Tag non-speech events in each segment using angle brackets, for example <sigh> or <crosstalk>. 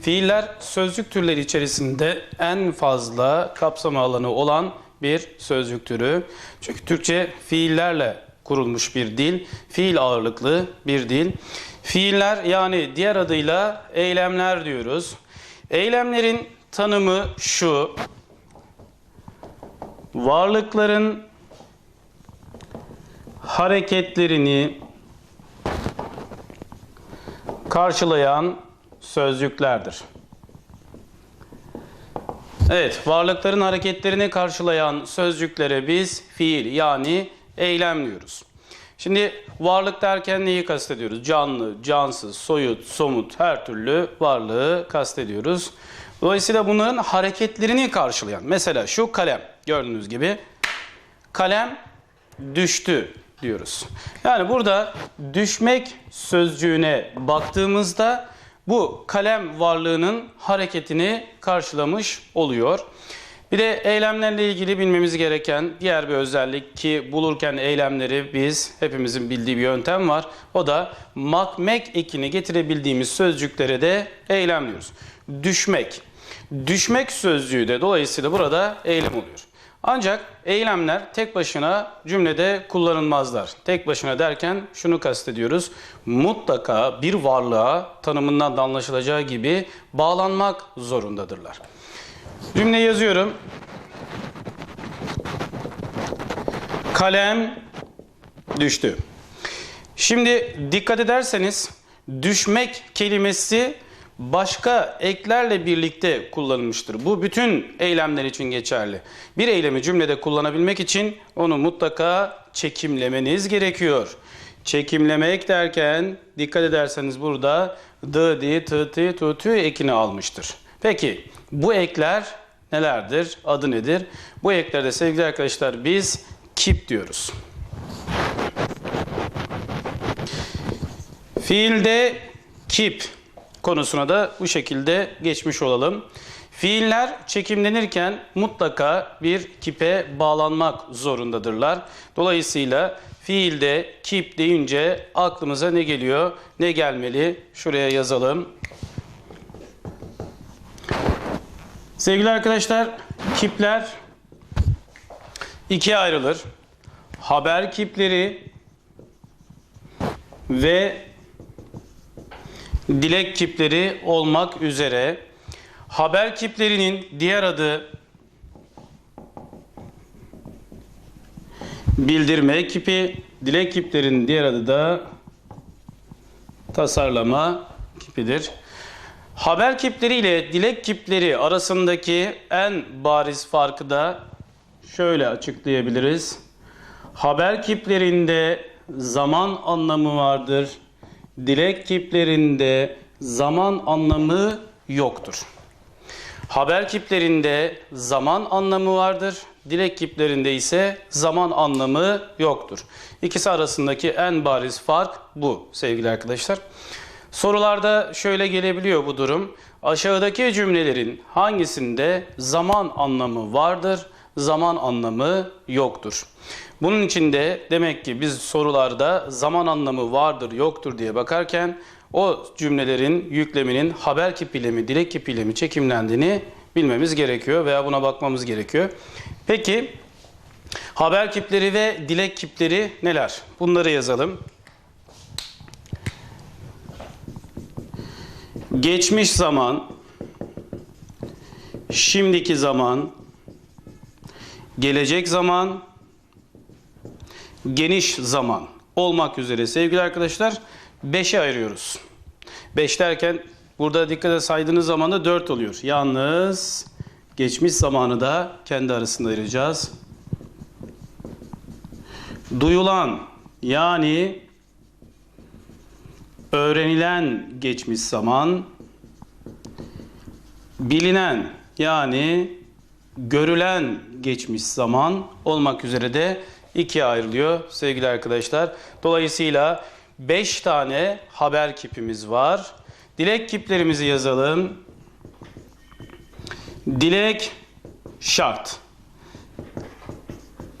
Fiiller sözcük türleri içerisinde en fazla kapsama alanı olan bir sözcük türü. Çünkü Türkçe fiillerle kurulmuş bir dil, fiil ağırlıklı bir dil. Fiiller yani diğer adıyla eylemler diyoruz. Eylemlerin tanımı şu. Varlıkların hareketlerini karşılayan sözcüklerdir. Evet, varlıkların hareketlerini karşılayan sözcüklere biz fiil yani eylem diyoruz. Şimdi varlık derken neyi kastediyoruz? Canlı, cansız, soyut, somut her türlü varlığı kastediyoruz. Dolayısıyla bunların hareketlerini karşılayan. Mesela şu kalem gördüğünüz gibi kalem düştü diyoruz. Yani burada düşmek sözcüğüne baktığımızda bu kalem varlığının hareketini karşılamış oluyor. Bir de eylemlerle ilgili bilmemiz gereken diğer bir özellik ki bulurken eylemleri biz hepimizin bildiği bir yöntem var. O da makmek ekini getirebildiğimiz sözcüklere de eylem diyoruz. Düşmek. Düşmek sözcüğü de dolayısıyla burada eylem oluyor. Ancak eylemler tek başına cümlede kullanılmazlar. Tek başına derken şunu kastediyoruz. Mutlaka bir varlığa tanımından da anlaşılacağı gibi bağlanmak zorundadırlar. Cümle yazıyorum. Kalem düştü. Şimdi dikkat ederseniz düşmek kelimesi başka eklerle birlikte kullanılmıştır. Bu bütün eylemler için geçerli. Bir eylemi cümlede kullanabilmek için onu mutlaka çekimlemeniz gerekiyor. Çekimlemek derken dikkat ederseniz burada d, di, t, ti, tu, tü ekini almıştır. Peki bu ekler nelerdir? Adı nedir? Bu eklerde sevgili arkadaşlar biz kip diyoruz. Fiilde kip konusuna da bu şekilde geçmiş olalım. Fiiller çekimlenirken mutlaka bir kipe bağlanmak zorundadırlar. Dolayısıyla fiilde kip deyince aklımıza ne geliyor? Ne gelmeli? Şuraya yazalım. Sevgili arkadaşlar, kipler ikiye ayrılır. Haber kipleri ve dilek kipleri olmak üzere haber kiplerinin diğer adı bildirme kipi, dilek kiplerinin diğer adı da tasarlama kipidir. Haber kipleri ile dilek kipleri arasındaki en bariz farkı da şöyle açıklayabiliriz. Haber kiplerinde zaman anlamı vardır. Dilek kiplerinde zaman anlamı yoktur. Haber kiplerinde zaman anlamı vardır. Dilek kiplerinde ise zaman anlamı yoktur. İkisi arasındaki en bariz fark bu sevgili arkadaşlar. Sorularda şöyle gelebiliyor bu durum. Aşağıdaki cümlelerin hangisinde zaman anlamı vardır, zaman anlamı yoktur? Bunun için de demek ki biz sorularda zaman anlamı vardır, yoktur diye bakarken o cümlelerin yükleminin haber kipiyle mi, dilek kipiyle mi çekimlendiğini bilmemiz gerekiyor veya buna bakmamız gerekiyor. Peki haber kipleri ve dilek kipleri neler? Bunları yazalım. Geçmiş zaman, şimdiki zaman, gelecek zaman, geniş zaman olmak üzere sevgili arkadaşlar 5'e ayırıyoruz. 5 derken burada dikkate saydığınız zaman da 4 oluyor. Yalnız geçmiş zamanı da kendi arasında ayıracağız. Duyulan yani öğrenilen geçmiş zaman, bilinen yani görülen geçmiş zaman olmak üzere de ikiye ayrılıyor sevgili arkadaşlar. Dolayısıyla 5 tane haber kipimiz var. Dilek kiplerimizi yazalım. Dilek şart.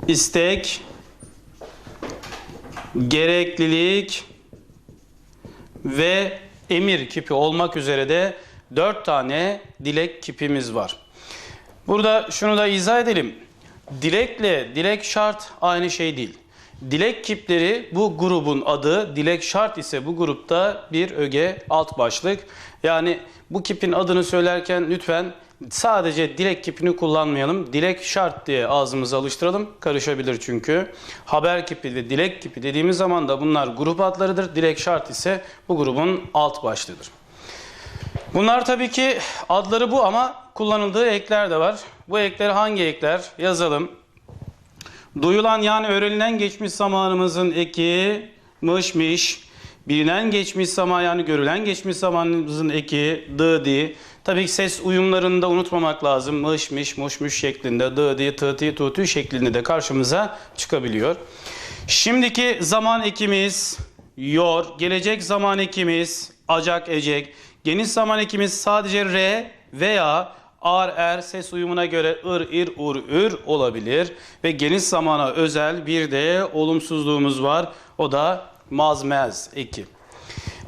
İstek gereklilik ve emir kipi olmak üzere de 4 tane dilek kipimiz var. Burada şunu da izah edelim. Dilekle dilek şart aynı şey değil. Dilek kipleri bu grubun adı, dilek şart ise bu grupta bir öge alt başlık. Yani bu kipin adını söylerken lütfen sadece dilek kipini kullanmayalım. Dilek şart diye ağzımıza alıştıralım. Karışabilir çünkü. Haber kipi ve dilek kipi dediğimiz zaman da bunlar grup adlarıdır. Dilek şart ise bu grubun alt başlığıdır. Bunlar tabii ki adları bu ama kullanıldığı ekler de var. Bu ekler hangi ekler? Yazalım. Duyulan yani öğrenilen geçmiş zamanımızın eki mışmış. Bilinen geçmiş zaman yani görülen geçmiş zamanımızın eki dı di. Tabii ki ses uyumlarını da unutmamak lazım. Mış muş şeklinde dı di tı ti tu tü şeklinde de karşımıza çıkabiliyor. Şimdiki zaman ekimiz yor. Gelecek zaman ekimiz acak ecek. Geniş zaman ekimiz sadece re veya ar er ses uyumuna göre ır ir ur ür olabilir ve geniş zamana özel bir de olumsuzluğumuz var. O da mazmez eki.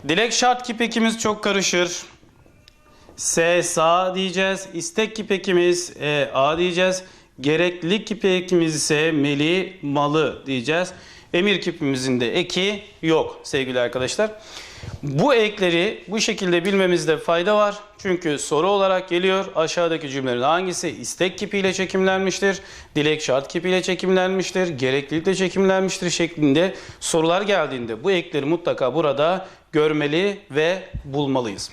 Dilek şart kip ekimiz çok karışır. S sa diyeceğiz. İstek kip ekimiz e, a diyeceğiz. Gereklilik kip ekimiz ise meli malı diyeceğiz. Emir kipimizin de eki yok sevgili arkadaşlar. Bu ekleri bu şekilde bilmemizde fayda var. Çünkü soru olarak geliyor. Aşağıdaki cümlelerin hangisi istek kipiyle çekimlenmiştir? Dilek şart kipiyle çekimlenmiştir? Gereklilikle çekimlenmiştir şeklinde sorular geldiğinde bu ekleri mutlaka burada görmeli ve bulmalıyız.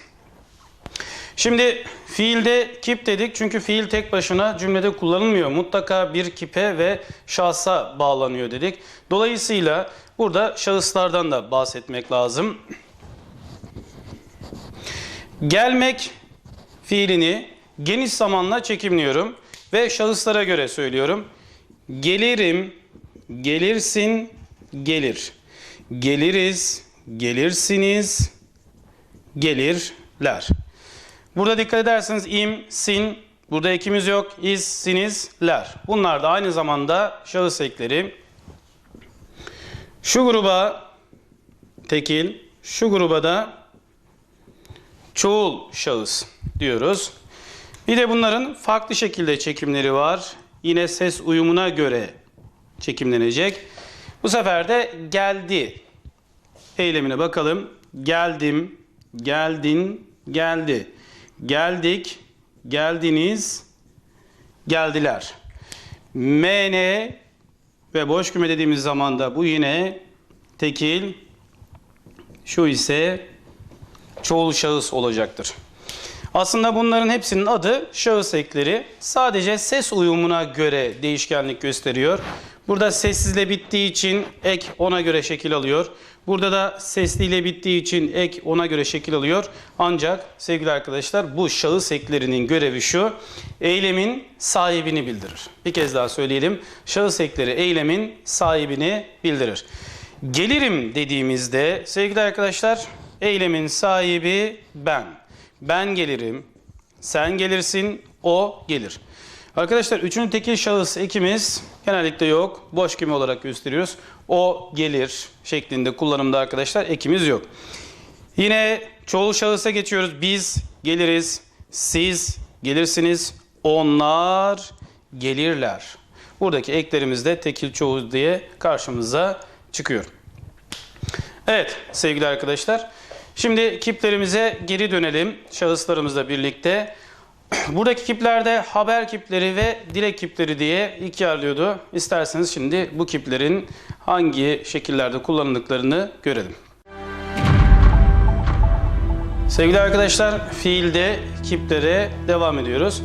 Şimdi fiilde kip dedik çünkü fiil tek başına cümlede kullanılmıyor. Mutlaka bir kipe ve şahsa bağlanıyor dedik. Dolayısıyla burada şahıslardan da bahsetmek lazım. Gelmek fiilini geniş zamanla çekimliyorum ve şahıslara göre söylüyorum. Gelirim, gelirsin, gelir. Geliriz, gelirsiniz, gelirler. Burada dikkat ederseniz im, sin, burada ekimiz yok. is, siniz, ler. Bunlar da aynı zamanda şahıs ekleri. Şu gruba tekil, şu gruba da çoğul şahıs diyoruz. Bir de bunların farklı şekilde çekimleri var. Yine ses uyumuna göre çekimlenecek. Bu sefer de geldi eylemine bakalım. Geldim, geldin, geldi. Geldik, geldiniz, geldiler. MN ve boş küme dediğimiz zaman da bu yine tekil, şu ise çoğul şahıs olacaktır. Aslında bunların hepsinin adı şahıs ekleri. Sadece ses uyumuna göre değişkenlik gösteriyor. Burada sessizle bittiği için ek ona göre şekil alıyor. Burada da sesliyle bittiği için ek ona göre şekil alıyor. Ancak sevgili arkadaşlar bu şahıs eklerinin görevi şu. Eylemin sahibini bildirir. Bir kez daha söyleyelim. Şahıs ekleri eylemin sahibini bildirir. Gelirim dediğimizde sevgili arkadaşlar eylemin sahibi ben. Ben gelirim, sen gelirsin, o gelir. Arkadaşlar üçüncü tekil şahıs ekimiz genellikle yok. Boş küme olarak gösteriyoruz. O gelir şeklinde kullanımda arkadaşlar ekimiz yok. Yine çoğul şahısa geçiyoruz. Biz geliriz, siz gelirsiniz, onlar gelirler. Buradaki eklerimiz de tekil çoğul diye karşımıza çıkıyor. Evet sevgili arkadaşlar. Şimdi kiplerimize geri dönelim şahıslarımızla birlikte. <clears throat> Buradaki kiplerde haber kipleri ve dilek kipleri diye ikiye ayrılıyordu. İsterseniz şimdi bu kiplerin hangi şekillerde kullanıldıklarını görelim. Sevgili arkadaşlar fiilde kiplere devam ediyoruz.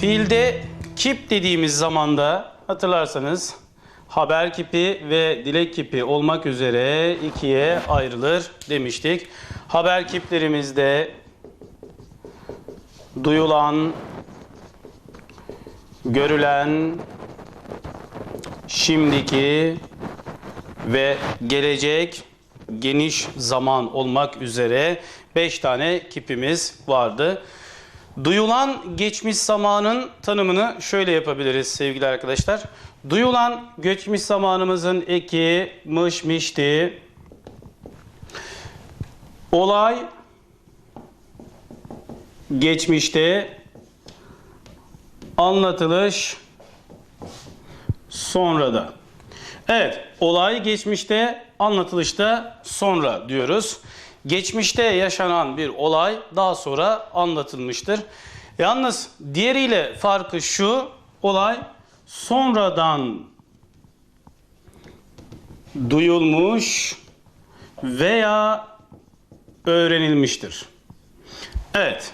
Fiilde kip dediğimiz zamanda hatırlarsanız haber kipi ve dilek kipi olmak üzere ikiye ayrılır demiştik. Haber kiplerimizde duyulan, görülen, şimdiki ve gelecek geniş zaman olmak üzere 5 tane kipimiz vardı. Duyulan geçmiş zamanın tanımını şöyle yapabiliriz sevgili arkadaşlar. Duyulan geçmiş zamanımızın eki mış mişti. Olay geçmişte anlatılış sonra da. Evet, olay geçmişte, anlatılışta sonra diyoruz. Geçmişte yaşanan bir olay daha sonra anlatılmıştır. Yalnız diğeriyle farkı şu, olay sonradan duyulmuş veya öğrenilmiştir. Evet,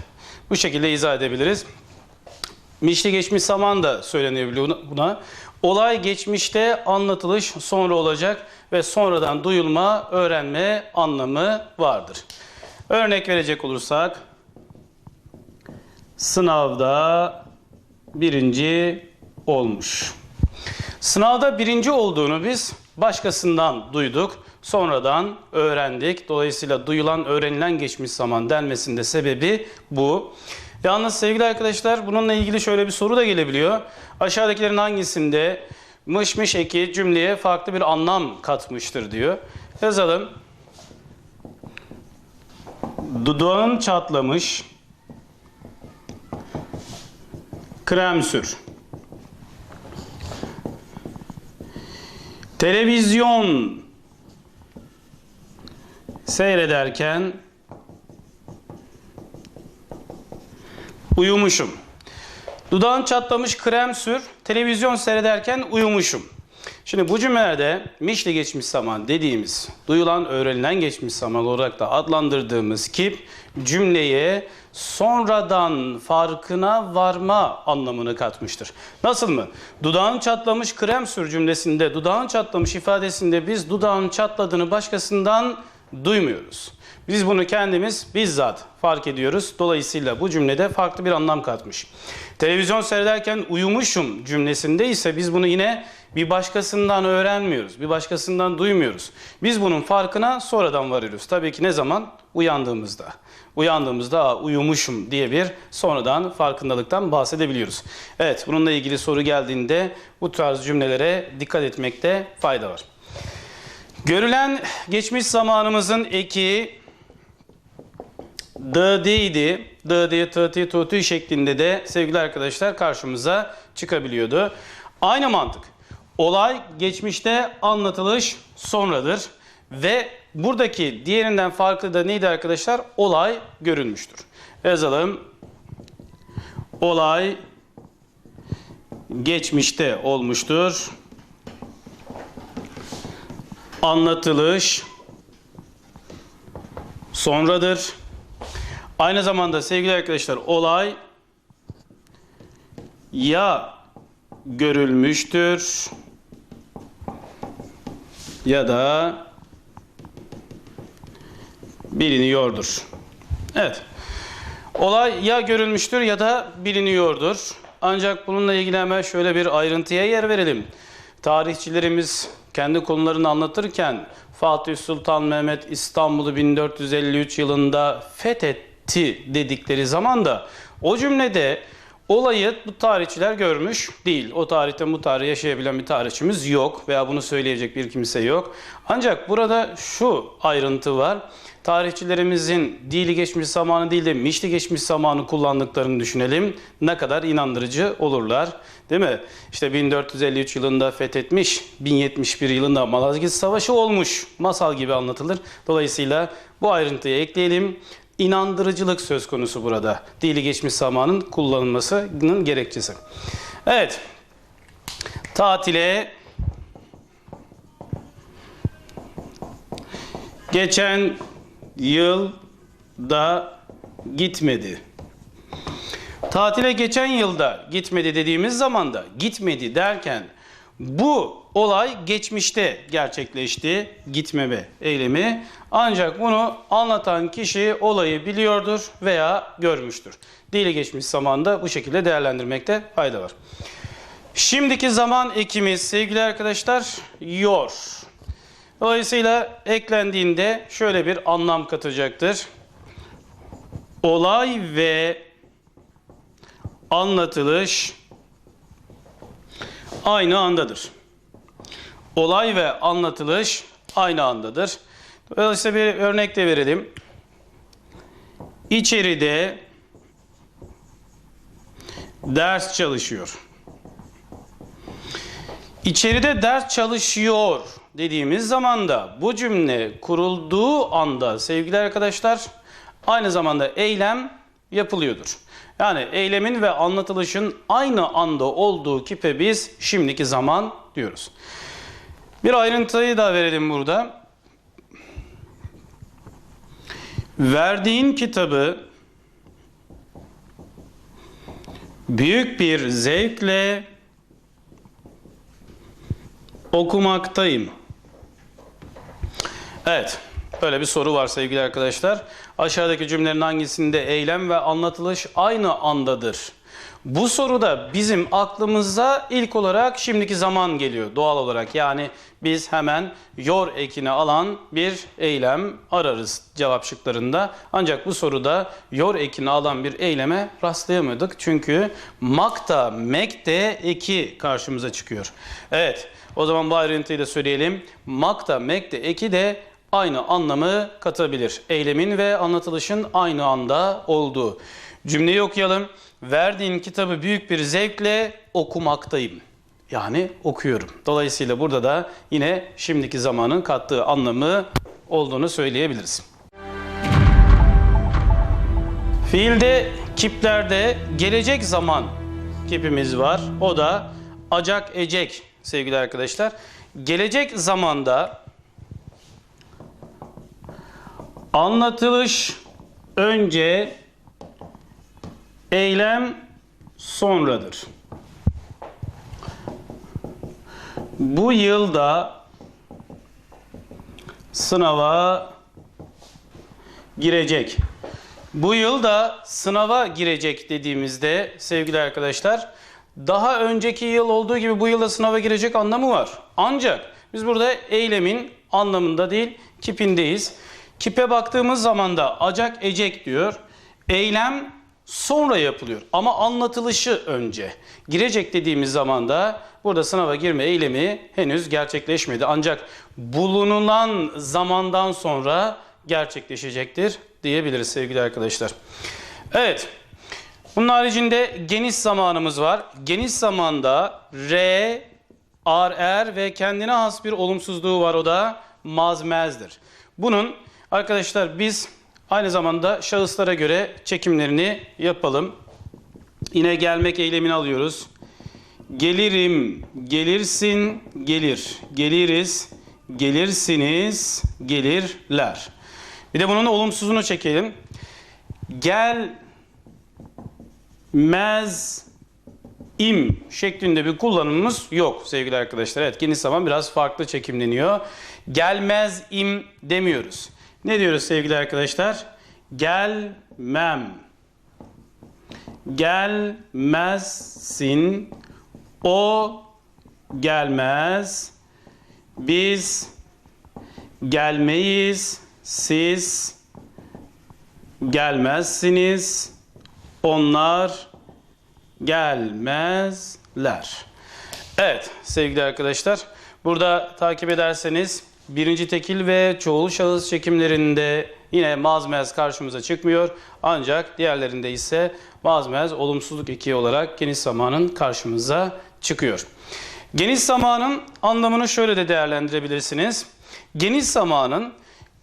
bu şekilde izah edebiliriz. Mişli geçmiş zaman da söylenebiliyor buna. Olay geçmişte anlatılış sonra olacak ve sonradan duyulma, öğrenme anlamı vardır. Örnek verecek olursak sınavda birinci olmuş. Sınavda birinci olduğunu biz başkasından duyduk. Sonradan öğrendik. Dolayısıyla duyulan, öğrenilen geçmiş zaman denmesinde sebebi bu. Yalnız sevgili arkadaşlar bununla ilgili şöyle bir soru da gelebiliyor. Aşağıdakilerin hangisinde mış mış eki cümleye farklı bir anlam katmıştır diyor. Yazalım. Dudağın çatlamış. Krem sür. Televizyon seyrederken uyumuşum. Dudağın çatlamış krem sür, televizyon seyrederken uyumuşum. Şimdi bu cümlelerde mişli geçmiş zaman dediğimiz, duyulan, öğrenilen geçmiş zaman olarak da adlandırdığımız kip cümleye sonradan farkına varma anlamını katmıştır. Nasıl mı? Dudağın çatlamış krem sür cümlesinde, dudağın çatlamış ifadesinde biz dudağın çatladığını başkasından duymuyoruz. Biz bunu kendimiz bizzat fark ediyoruz. Dolayısıyla bu cümlede farklı bir anlam katmış. Televizyon seyrederken uyumuşum cümlesinde ise biz bunu yine bir başkasından öğrenmiyoruz. Bir başkasından duymuyoruz. Biz bunun farkına sonradan varıyoruz. Tabii ki ne zaman? Uyandığımızda. Uyandığımızda "Aa, uyumuşum diye bir sonradan farkındalıktan bahsedebiliyoruz. Evet bununla ilgili soru geldiğinde bu tarz cümlelere dikkat etmekte fayda var. Görülen geçmiş zamanımızın eki dı'diydi. Dı'di, tı'ti, tu'ti şeklinde de sevgili arkadaşlar karşımıza çıkabiliyordu. Aynı mantık. Olay geçmişte anlatılış sonradır. Ve buradaki diğerinden farklı da neydi arkadaşlar? Olay görülmüştür. Yazalım. Olay geçmişte olmuştur. Anlatılış sonradır. Aynı zamanda sevgili arkadaşlar olay ya görülmüştür ya da biliniyordur. Evet. Olay ya görülmüştür ya da biliniyordur. Ancak bununla ilgili hemen şöyle bir ayrıntıya yer verelim. Tarihçilerimiz kendi konularını anlatırken Fatih Sultan Mehmet İstanbul'u 1453 yılında fethetti dedikleri zaman da o cümlede olayı bu tarihçiler görmüş değil. O tarihten bu tarih yaşayabilen bir tarihçimiz yok veya bunu söyleyecek bir kimse yok. Ancak burada şu ayrıntı var. Tarihçilerimizin dili geçmiş zamanı değil de mişli geçmiş zamanı kullandıklarını düşünelim. Ne kadar inandırıcı olurlar. Değil mi? İşte 1453 yılında fethetmiş, 1071 yılında Malazgirt Savaşı olmuş. Masal gibi anlatılır. Dolayısıyla bu ayrıntıyı ekleyelim. İnandırıcılık söz konusu burada. Dili geçmiş zamanın kullanılmasının gerekçesi. Evet. Tatile geçen yıl da gitmedi. Tatile geçen yılda gitmedi dediğimiz zaman da gitmedi derken bu olay geçmişte gerçekleşti gitmeme eylemi. Ancak bunu anlatan kişi olayı biliyordur veya görmüştür. Dili geçmiş zamanda bu şekilde değerlendirmekte fayda var. Şimdiki zaman ekimiz sevgili arkadaşlar yor. Dolayısıyla eklendiğinde şöyle bir anlam katacaktır. Olay ve anlatılış aynı andadır. Olay ve anlatılış aynı andadır. Dolayısıyla bir örnek de verelim. İçeride ders çalışıyor. İçeride ders çalışıyor dediğimiz zaman da bu cümle kurulduğu anda sevgili arkadaşlar aynı zamanda eylem yapılıyordur. Yani eylemin ve anlatılışın aynı anda olduğu kipe biz şimdiki zaman diyoruz. Bir ayrıntıyı da verelim burada. Verdiğin kitabı büyük bir zevkle okumaktayım. Evet, böyle bir soru var sevgili arkadaşlar. Aşağıdaki cümlelerin hangisinde eylem ve anlatılış aynı andadır? Bu soruda bizim aklımıza ilk olarak şimdiki zaman geliyor doğal olarak. Yani biz hemen yor ekini alan bir eylem ararız cevap şıklarında. Ancak bu soruda yor ekini alan bir eyleme rastlayamadık. Çünkü makta, mekte eki karşımıza çıkıyor. Evet o zaman bu ayrıntıyı da söyleyelim. Makta, mekte eki de aynı anlamı katabilir. Eylemin ve anlatılışın aynı anda olduğu. Cümleyi okuyalım. Verdiğin kitabı büyük bir zevkle okumaktayım. Yani okuyorum. Dolayısıyla burada da yine şimdiki zamanın kattığı anlamı olduğunu söyleyebiliriz. Fiilde, kiplerde gelecek zaman kipimiz var. O da acak ecek sevgili arkadaşlar. Gelecek zamanda anlatılış önce eylem sonradır. Bu yılda sınava girecek. Bu yılda sınava girecek dediğimizde sevgili arkadaşlar daha önceki yıl olduğu gibi bu yılda sınava girecek anlamı var. Ancak biz burada eylemin anlamında değil kipindeyiz. Kipe baktığımız zaman da acak ecek diyor. Eylem sonra yapılıyor ama anlatılışı önce. Girecek dediğimiz zaman da burada sınava girme eylemi henüz gerçekleşmedi. Ancak bulunulan zamandan sonra gerçekleşecektir diyebiliriz sevgili arkadaşlar. Evet. Bunun haricinde geniş zamanımız var. Geniş zamanda R, ar, er ve kendine has bir olumsuzluğu var. O da mazmezdir. Bunun arkadaşlar biz aynı zamanda şahıslara göre çekimlerini yapalım. Yine gelmek eylemini alıyoruz. Gelirim, gelirsin, gelir. Geliriz, gelirsiniz, gelirler. Bir de bunun olumsuzunu çekelim. Gel mez im şeklinde bir kullanımımız yok sevgili arkadaşlar. Evet geniş zaman biraz farklı çekimleniyor. Gelmez im demiyoruz. Ne diyoruz sevgili arkadaşlar? Gelmem. Gelmezsin. O gelmez. Biz gelmeyiz. Siz gelmezsiniz. Onlar gelmezler. Evet sevgili arkadaşlar burada takip ederseniz birinci tekil ve çoğul şahıs çekimlerinde yine mazmez karşımıza çıkmıyor. Ancak diğerlerinde ise mazmez olumsuzluk eki olarak geniş zamanın karşımıza çıkıyor. Geniş zamanın anlamını şöyle de değerlendirebilirsiniz. Geniş zamanın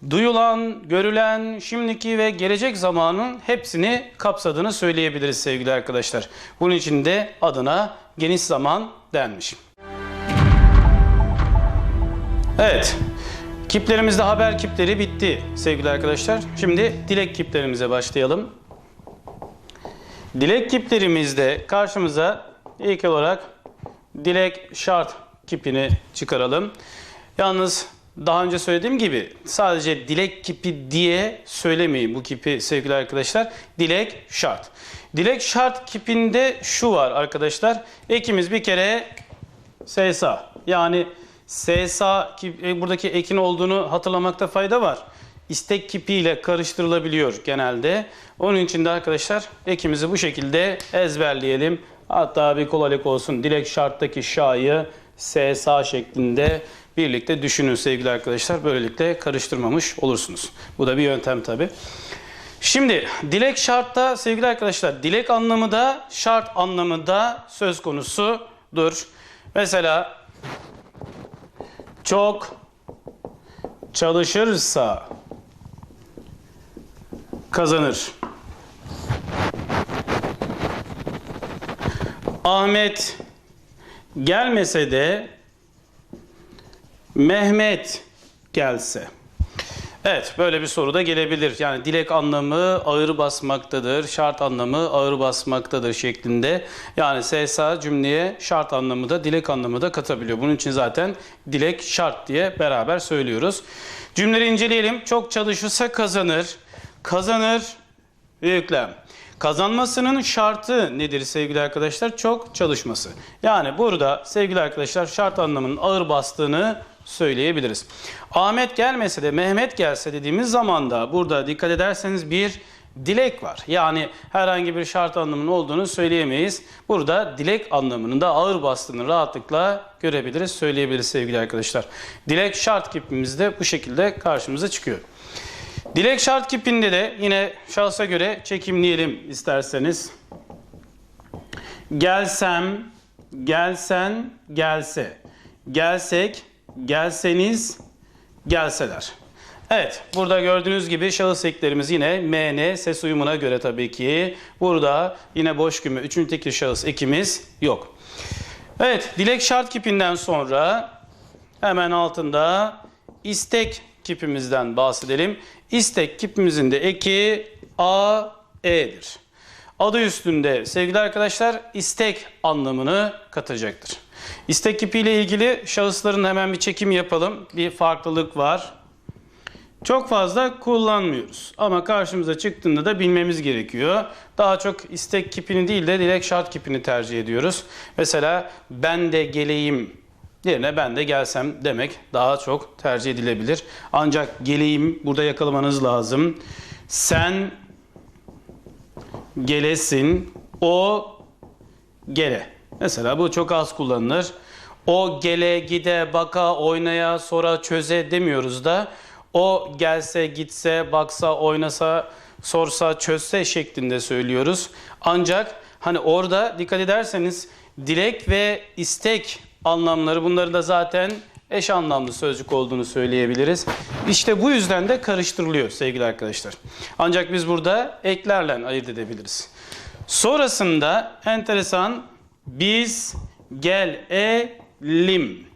duyulan, görülen, şimdiki ve gelecek zamanın hepsini kapsadığını söyleyebiliriz sevgili arkadaşlar. Bunun için de adına geniş zaman denmiş. Evet. Kiplerimizde haber kipleri bitti sevgili arkadaşlar. Şimdi dilek kiplerimize başlayalım. Dilek kiplerimizde karşımıza ilk olarak dilek şart kipini çıkaralım. Yalnız daha önce söylediğim gibi sadece dilek kipi diye söylemeyin bu kipi sevgili arkadaşlar. Dilek şart. Dilek şart kipinde şu var arkadaşlar. Ekimiz bir kere SSA. Yani SSA e, buradaki ekin olduğunu hatırlamakta fayda var. İstek kipiyle karıştırılabiliyor genelde. Onun için de arkadaşlar ekimizi bu şekilde ezberleyelim. Hatta bir kolaylık olsun dilek şarttaki şa'yı SSA şeklinde birlikte düşünün sevgili arkadaşlar. Böylelikle karıştırmamış olursunuz. Bu da bir yöntem tabi. Şimdi dilek şartta sevgili arkadaşlar dilek anlamı da şart anlamı da söz konusudur. Mesela çok çalışırsa kazanır. Ahmet gelmese de Mehmet gelse. Evet böyle bir soru da gelebilir. Yani dilek anlamı ağır basmaktadır, şart anlamı ağır basmaktadır şeklinde. Yani SSA cümleye şart anlamı da dilek anlamı da katabiliyor. Bunun için zaten dilek şart diye beraber söylüyoruz. Cümleleri inceleyelim. Çok çalışırsa kazanır. Kazanır yüklem. Kazanmasının şartı nedir sevgili arkadaşlar? Çok çalışması. Yani burada sevgili arkadaşlar şart anlamının ağır bastığını söyleyebiliriz. Ahmet gelmese de Mehmet gelse dediğimiz zaman da burada dikkat ederseniz bir dilek var. Yani herhangi bir şart anlamının olduğunu söyleyemeyiz. Burada dilek anlamının da ağır bastığını rahatlıkla görebiliriz, söyleyebiliriz sevgili arkadaşlar. Dilek şart kipimizde bu şekilde karşımıza çıkıyor. Dilek şart kipinde de yine şahsa göre çekimleyelim isterseniz. Gelsem, gelsen, gelse. Gelsek, gelseniz, gelseler. Evet, burada gördüğünüz gibi şahıs eklerimiz yine MN ses uyumuna göre tabii ki. Burada yine boş küme, üçüncü tekil şahıs ekimiz yok. Evet, dilek şart kipinden sonra hemen altında istek kipimizden bahsedelim. İstek kipimizin de eki A, E'dir. Adı üstünde sevgili arkadaşlar istek anlamını katacaktır. İstek kipiyle ilgili şahısların hemen bir çekim yapalım. Bir farklılık var. Çok fazla kullanmıyoruz ama karşımıza çıktığında da bilmemiz gerekiyor. Daha çok istek kipini değil de dilek şart kipini tercih ediyoruz. Mesela ben de geleyim yerine ben de gelsem demek daha çok tercih edilebilir. Ancak geleyim burada yakalamanız lazım. Sen gelesin, o gele. Mesela bu çok az kullanılır. O gele, gide, baka, oynaya, sonra çöze demiyoruz da o gelse, gitse, baksa, oynasa, sorsa, çözse şeklinde söylüyoruz. Ancak hani orada dikkat ederseniz dilek ve istek anlamları bunları da zaten eş anlamlı sözcük olduğunu söyleyebiliriz. İşte bu yüzden de karıştırılıyor sevgili arkadaşlar. Ancak biz burada eklerle ayırt edebiliriz. Sonrasında enteresan biz gelelim.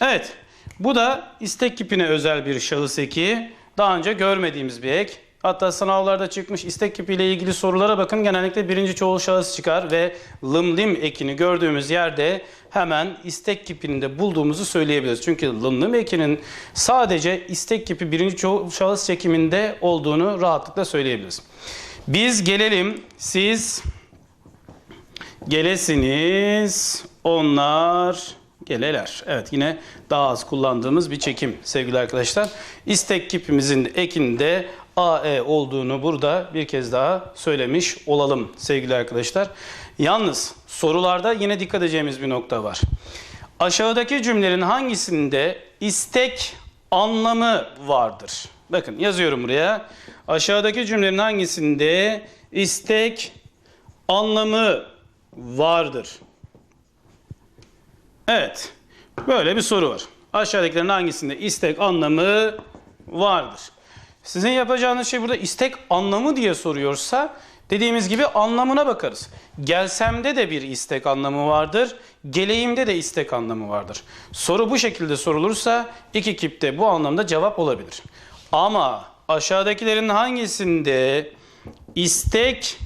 Evet bu da istek kipine özel bir şahıs eki. Daha önce görmediğimiz bir ek. Hatta sınavlarda çıkmış istek kipiyle ilgili sorulara bakın. Genellikle birinci çoğul şahıs çıkar ve lım lim ekini gördüğümüz yerde hemen istek kipini de bulduğumuzu söyleyebiliriz. Çünkü lım lim ekinin sadece istek kipi birinci çoğul şahıs çekiminde olduğunu rahatlıkla söyleyebiliriz. Biz gelelim, siz gelesiniz, onlar geleler. Evet yine daha az kullandığımız bir çekim sevgili arkadaşlar. İstek kipimizin ekinde AE olduğunu burada bir kez daha söylemiş olalım sevgili arkadaşlar. Yalnız sorularda yine dikkat edeceğimiz bir nokta var. Aşağıdaki cümlelerin hangisinde istek anlamı vardır? Bakın yazıyorum buraya. Aşağıdaki cümlelerin hangisinde istek anlamı vardır? Evet. Böyle bir soru var. Aşağıdakilerin hangisinde istek anlamı vardır? Sizin yapacağınız şey burada istek anlamı diye soruyorsa dediğimiz gibi anlamına bakarız. Gelsemde de bir istek anlamı vardır. Geleyimde de istek anlamı vardır. Soru bu şekilde sorulursa iki kipte bu anlamda cevap olabilir. Ama aşağıdakilerin hangisinde istek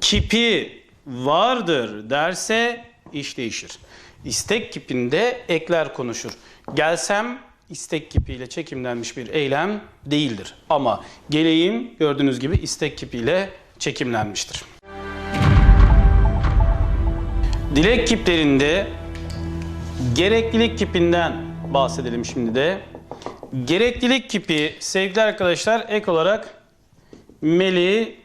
kipi vardır derse iş değişir. İstek kipinde ekler konuşur. Gelsem istek kipiyle çekimlenmiş bir eylem değildir. Ama geleyim gördüğünüz gibi istek kipiyle çekimlenmiştir. Dilek kiplerinde gereklilik kipinden bahsedelim şimdi de. Gereklilik kipi sevgili arkadaşlar ek olarak meli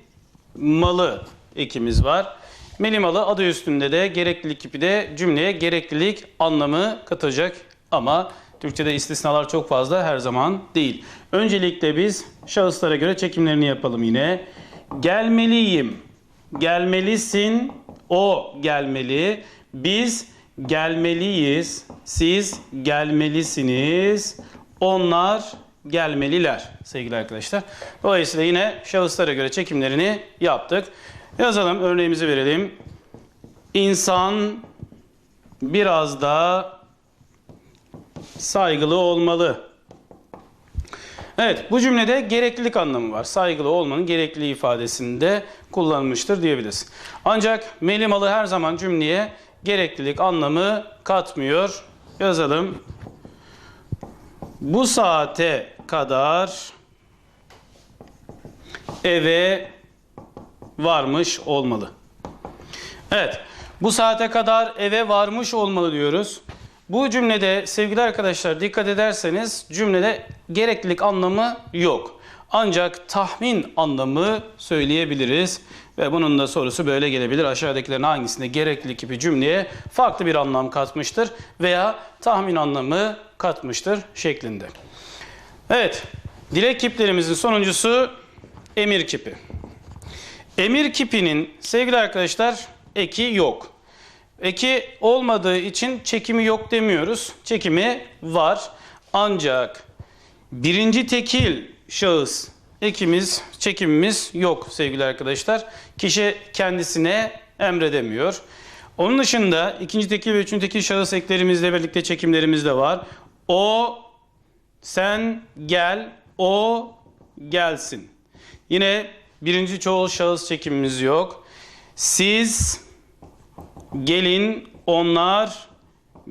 malı ekimiz var. Melimalı adı üstünde de gereklilik kipi de cümleye gereklilik anlamı katacak ama Türkçe'de istisnalar çok fazla her zaman değil. Öncelikle biz şahıslara göre çekimlerini yapalım yine. Gelmeliyim, gelmelisin, o gelmeli, biz gelmeliyiz, siz gelmelisiniz, onlar gelmeliler sevgili arkadaşlar. Dolayısıyla yine şahıslara göre çekimlerini yaptık. Yazalım, örneğimizi verelim. İnsan biraz da saygılı olmalı. Evet, bu cümlede gereklilik anlamı var. Saygılı olmanın gerekliliği ifadesinde kullanılmıştır diyebiliriz. Ancak melimalı her zaman cümleye gereklilik anlamı katmıyor. Yazalım. Bu saate kadar eve varmış olmalı. Evet, bu saate kadar eve varmış olmalı diyoruz. Bu cümlede sevgili arkadaşlar dikkat ederseniz cümlede gereklilik anlamı yok. Ancak tahmin anlamı söyleyebiliriz. Ve bunun da sorusu böyle gelebilir. Aşağıdakilerin hangisinde gereklilik gibi cümleye farklı bir anlam katmıştır veya tahmin anlamı katmıştır şeklinde. Evet, dilek kiplerimizin sonuncusu emir kipi. Emir kipinin sevgili arkadaşlar eki yok. Eki olmadığı için çekimi yok demiyoruz. Çekimi var. Ancak birinci tekil şahıs ekimiz, çekimimiz yok sevgili arkadaşlar. Kişi kendisine emredemiyor. Onun dışında ikinci tekil ve üçüncü tekil şahıs eklerimizle birlikte çekimlerimiz de var. O, sen gel, o gelsin. Yine birinci çoğul şahıs çekimimiz yok. Siz gelin, onlar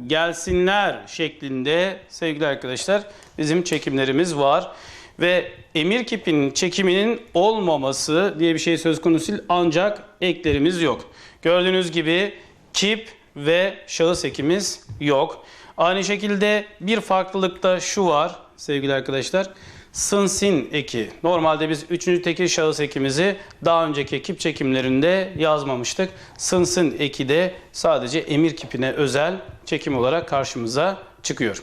gelsinler şeklinde sevgili arkadaşlar bizim çekimlerimiz var. Ve emir kipinin çekiminin olmaması diye bir şey söz konusu değil ancak eklerimiz yok. Gördüğünüz gibi kip ve şahıs ekimiz yok. Aynı şekilde bir farklılık da şu var sevgili arkadaşlar. Sınsin eki. Normalde biz üçüncü tekil şahıs ekimizi daha önceki ekip çekimlerinde yazmamıştık. Sınsin eki de sadece emir kipine özel çekim olarak karşımıza çıkıyor.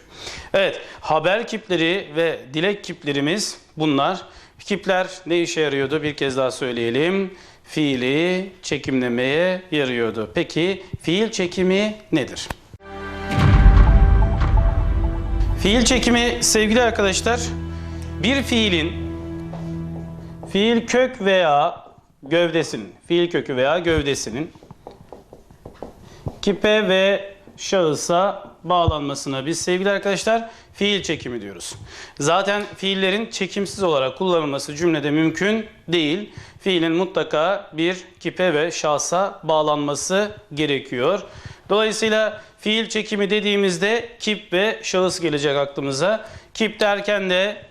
Evet, haber kipleri ve dilek kiplerimiz bunlar. Kipler ne işe yarıyordu? Bir kez daha söyleyelim. Fiili çekimlemeye yarıyordu. Peki fiil çekimi nedir? Fiil çekimi sevgili arkadaşlar bir fiilin fiil kök veya gövdesinin, fiil kökü veya gövdesinin kipe ve şahısa bağlanmasına biz sevgili arkadaşlar fiil çekimi diyoruz. Zaten fiillerin çekimsiz olarak kullanılması cümlede mümkün değil. Fiilin mutlaka bir kipe ve şahsa bağlanması gerekiyor. Dolayısıyla fiil çekimi dediğimizde kip ve şahıs gelecek aklımıza. Kip derken de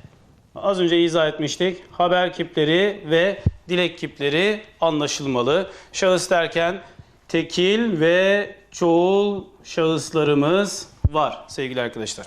az önce izah etmiştik. Haber kipleri ve dilek kipleri anlaşılmalı. Şahıs derken tekil ve çoğul şahıslarımız var sevgili arkadaşlar.